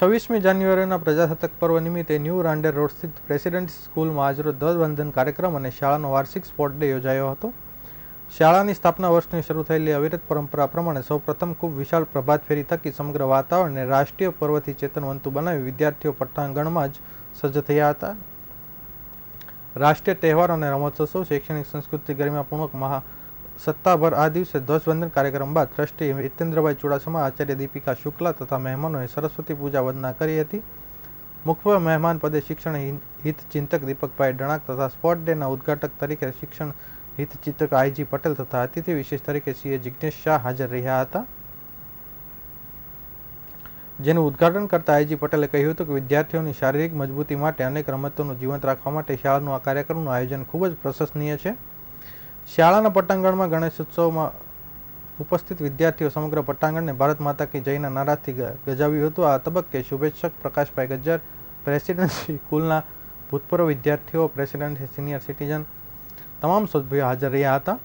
છવ્વીસમી જાન્યુઆરીના પ્રજાસત્તાક પર્વ નિમિત્તે ન્યૂ રાંડેર રોડ સ્થિત પ્રેસિડેન્ટ સ્કૂલમાં આજરોજ ધ્વજવંદન કાર્યક્રમ અને શાળાનો વાર્ષિક સ્પોર્ટ ડે યોજાયો હતો. શાળાની સ્થાપના વર્ષની શરૂ થયેલી અવિરત પરંપરા પ્રમાણે સૌપ્રથમ ખૂબ વિશાળ પ્રભાત ફેરી થકી સમગ્ર વાતાવરણને રાષ્ટ્રીય પર્વથી ચેતનવંતું બનાવી વિદ્યાર્થીઓ પટ્ટાંગણમાં જ સજ્જ થયા હતા. રાષ્ટ્રીય તહેવારો અને રમતોત્સવ શૈક્ષણિક સંસ્કૃતિ ગરિમાપૂર્વક મહા સત્તાભર આ દિવસે ધ્વજવંદન કાર્યક્રમ બાદ ટ્રસ્ટી હિતેન્દ્રભાઈ ચુડાસમા, આચાર્ય દીપિકા શુક્લા તથા મહેમાનોએ સરસ્વતી પૂજા વંદના કરી હતી. મુખ્ય મહેમાન પદે શિક્ષણ હિતચિંતક દીપકભાઈ ડણાક તથા સ્પોટ ડેના ઉદ્ઘાટક તરીકે શિક્ષણ હિતચિંતક આઈજી પટેલ તથા અતિથિ વિશેષ તરીકે સીએ જિજ્ઞેશ શાહ હાજર રહ્યા હતા. જેનું ઉદ્ઘાટન કરતા આઈજી પટેલે કહ્યું હતું કે વિદ્યાર્થીઓની શારીરિક મજબૂતી માટે અનેક રમતોનું જીવંત રાખવા માટે શાળાનું આ કાર્યક્રમનું આયોજન ખૂબ જ પ્રશંસનીય છે. શાળાના પટ્ટાંગણમાં ગણેશ ઉત્સવમાં ઉપસ્થિત વિદ્યાર્થીઓ સમગ્ર પટ્ટાંગણને ભારત માતા કી જયના નારાથી ગજાવ્યું હતું. આ તબક્કે શુભેચ્છક પ્રકાશભાઈ ગજ્જર પ્રેસિડેન્સી સ્કૂલના ભૂતપૂર્વ વિદ્યાર્થીઓ, પ્રેસિડેન્ટ, સિનિયર સિટીઝન તમામ સભ્યો હાજર રહ્યા હતા.